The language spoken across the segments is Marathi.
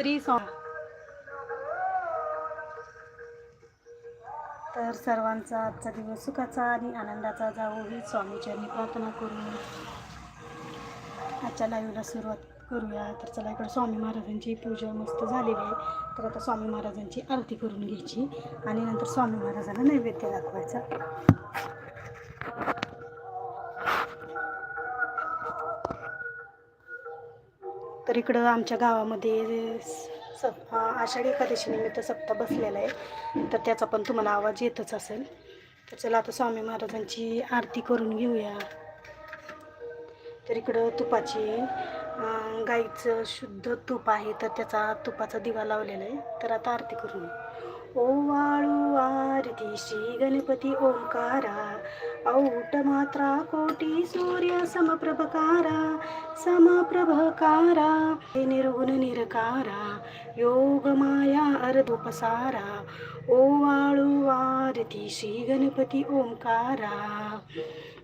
श्री सॉन्ग तर सर्वांचा आजचा दिवस सुखाचा आणि आनंदाचा जावो ही स्वामीचरणी प्रार्थना करून आजच्या लाईव्हला सुरुवात करूया. तर चला इकडं स्वामी महाराजांची पूजा मस्त झालेली आहे. तर आता स्वामी महाराजांची आरती करून घ्यायची आणि नंतर स्वामी महाराजांना नैवेद्य दाखवायचा. तर इकडं आमच्या गावामध्ये स आषाढी एकादशी निमित्त सप्ताह बसलेला आहे. तर त्याचा पण तुम्हाला आवाज येतच असेल. तर चला आता स्वामी महाराजांची आरती करून घेऊया. तर इकडं तुपाची गाईचं शुद्ध तूप आहे तर त्याचा तुपाचा दिवा लावलेला आहे. तर आता आरती करून घेऊ. आरती श्री गणपती ओंकारा औट मात्रा कोटी सूर्य समप्रभकारा समप्रभकारा हे निर्गुण निरकारा योग माया अर्धोपसारा ओ आरती श्री गणपती ओंकारा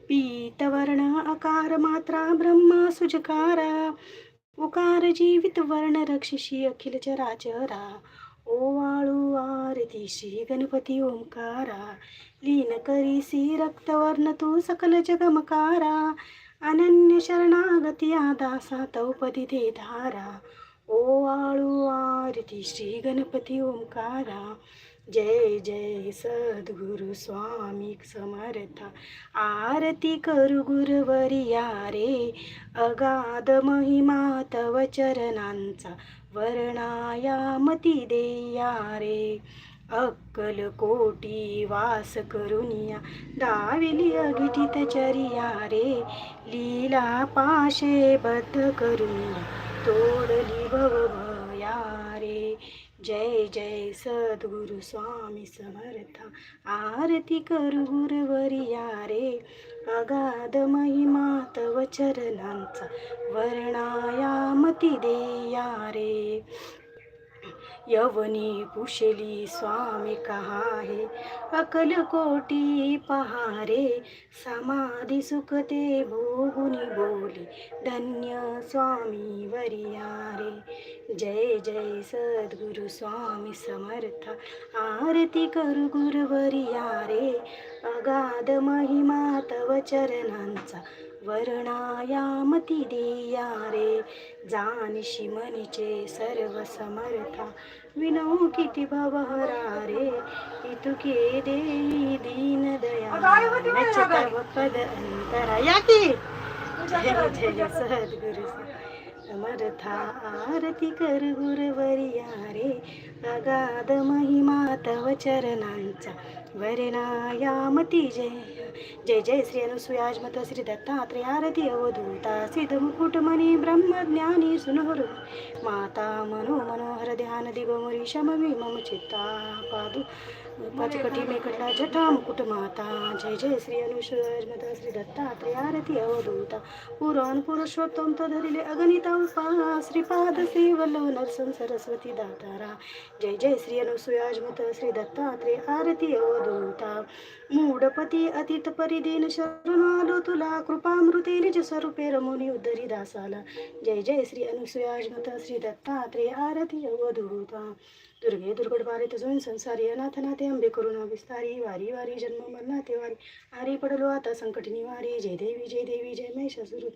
पीतवर्ण अकार मात्रा ब्रह्मा सुजकारा उकार जीवित वर्ण रक्षिषी अखिल चराचरा ओ वाळू श्री गणपती ओंकारा लीन करीसी रक्तवर्ण तू सकल जगमकारा अनन्य शरणागती दासा तौपदी दे धारा ओ वाळू आरती श्री गणपती ओंकारा जय जय सद्गुरु स्वामी समर्था आरती करू गुरुवरिया रे अगाध महिमा तव चरणांचा वर्णाया मती देया रे. अक्कल कोटी वास करुनिया दाविली अगिटित चरिया रे. लीला पाशे बद्ध करुनिया तोडली भव जय जय सद्गुरु स्वामी समर्था. आरती करू गुरुवरिया रे अगाध महिमा तव चरणांचा. वर्णाया मती देया रे यवनी पुशेली स्वामी कहा है अकल कोटी पहारे समाधी सुखते भोगुनी बोली धन्य स्वामी वरिया रे जय जय सद्गुरु स्वामी समर्थ आरती करू गुरुवरिया रे अगाध महिमा तव चरणांचा वर्णायामती देया रे जानिशी मनीचे सर्व समर्था विनो किती भवहरा रे इतुके देई दीन दया पद अंतरा या की जय जय सद्गुरु समर्था आरती कर गुरुवर्या रे अगाध महिमा तव चरणांचा वर्णायामती जय जय जय श्री अनुसुयाजमत श्री दत्तात्रय आरती अवधूता. सिद्ध मुकुटमणी ब्रह्मज्ञानी सुनहर. माता मनो मनोहर ध्यान दिगमुरी शम मम चित्ता पादू पाचकटी मेकटला जटा मुकुट माता जय जय श्री अनुसुयाजमत श्री दत्तात्रय आरती अवधूता। पुरण पुरुषोत्तम धरिले अगणिता उपा। श्रीपाद श्री वल्लभ नरसं सरस्वती दातारा। जय जय श्री अनुसुयाजमत श्री दत्तात्रय आरती अवधूता। मूढपती अतीत परिदीन शरण आलो तुला। कृपामृते निज स्वरूपे रमुनी उद्धरी दासाला। जय जय श्री अनुसुयाजमत श्री दत्तात्रय आरती अवधूता। दुर्गे दुर्गट वारे तुझून संसारी अनाथ नाथे अंबे करुणा विस्तारी वारी वारी जन्म मरणाते वारी आरी पडलो आता संकट निवारी जय देवी जय देवी जय महिषासुर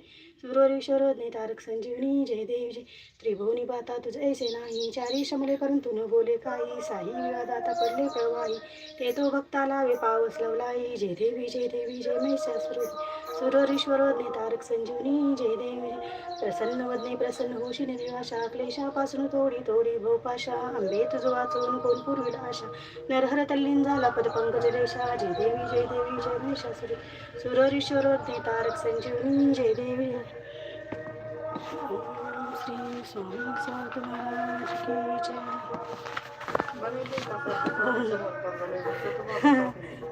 सुरोरेश्वर तारक संजीवनी जय देवी जय त्रिभुवनी बाता तुझ ऐसे नाही चारी शमले करून तू न बोले काही. साई विवाद आता पडले प्रवाही. ते तो भक्ताला वे पावस लवलाई जय देवी जय देवी जय महिषासुर सुरोरेश्वर तारक संजीवनी जय देवी। प्रसन्न वदने प्रसन्न होशी देवाशा क्लेशापासून तोडी तोडी भोपाशा। आंबे तुझ वाचून कोणपूर विलाशा नरहर तल्लीन झाला पदपंकज रेषा जय देवी जय देवी जय तारक संजीवनी जय देवी। श्री स्वामी महाराज की जय।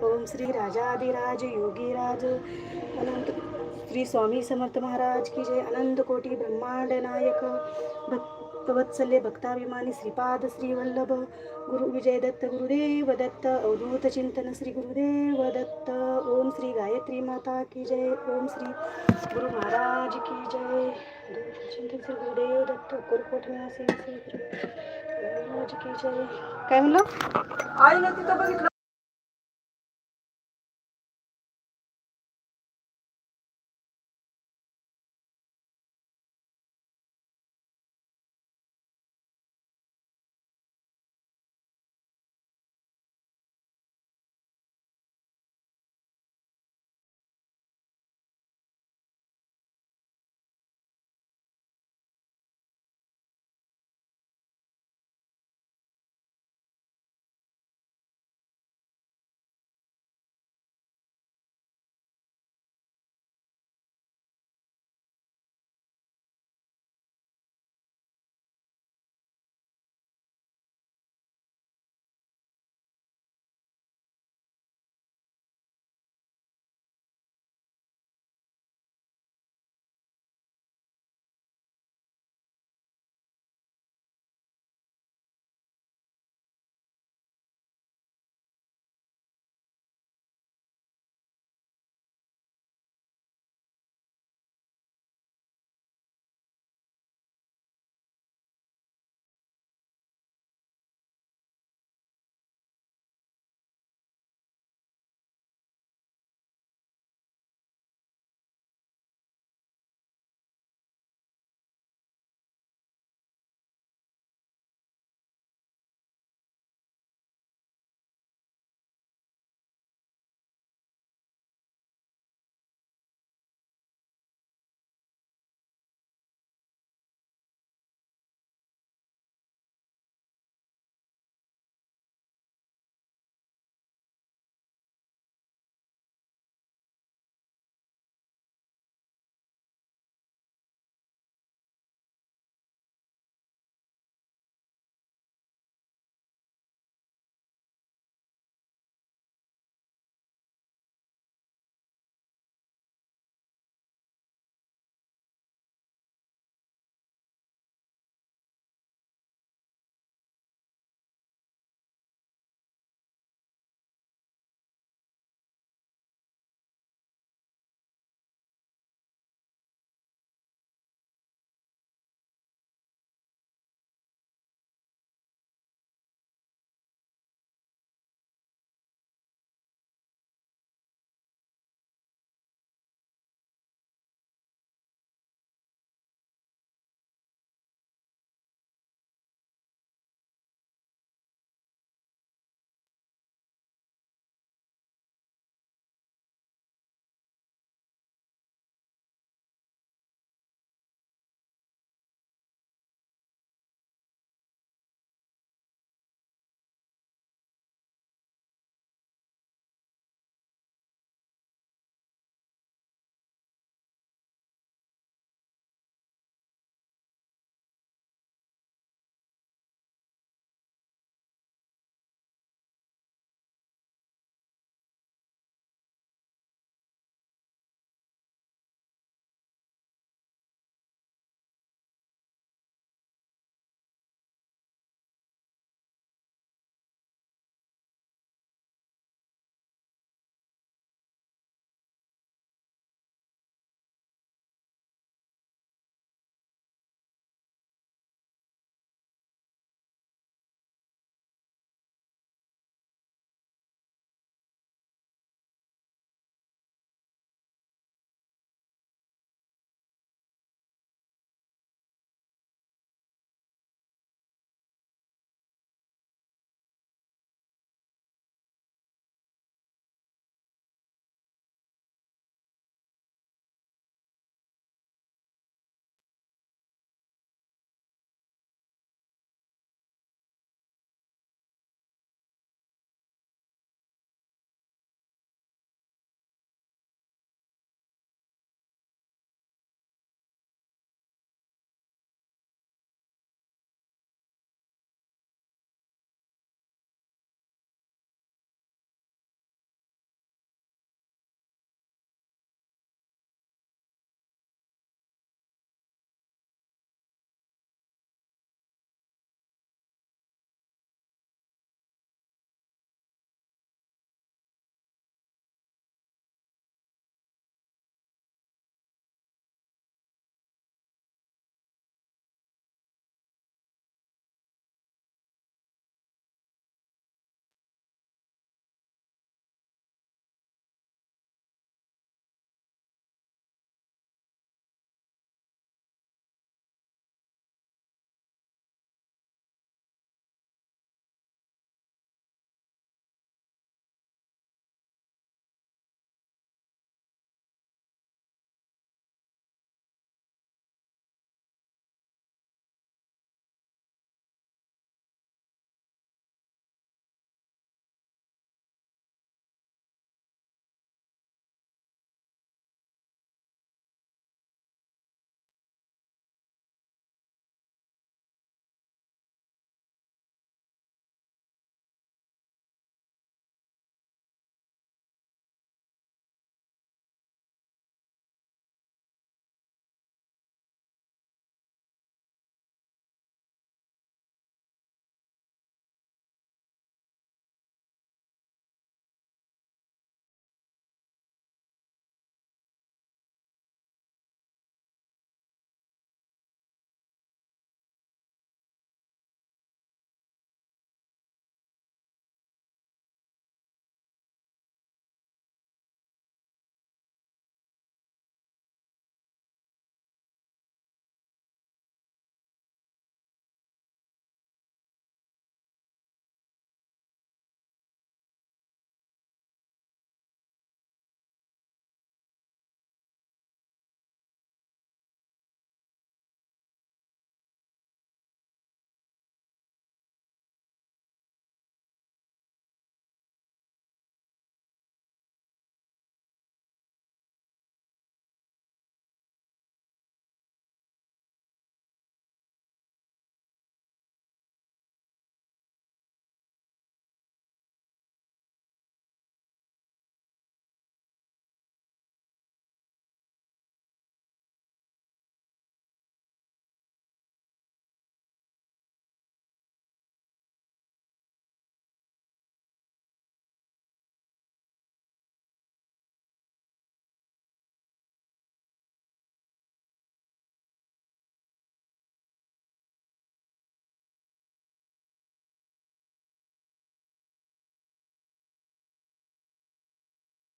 ओम श्री राजाधिराज योगीराज अनंत श्री स्वामी समर्थ महाराज की जय। अनंत कोटी ब्रह्मांड नायक भक्तवत्सल्य भक्ताभिमानी श्रीपाद श्री वल्लभ गुरु विजय दत्त गुरुदेव दत्त अवधूत चिंतन श्री गुरुदेव दत्त। ओम श्री गायत्री माता की जय। ओम श्री गुरु महाराज की जय। चिंतन श्री गुरुदेव दत्त कुरकोट निवासी श्री काय म्हणलं? आई आईनं तिथं बघितलं.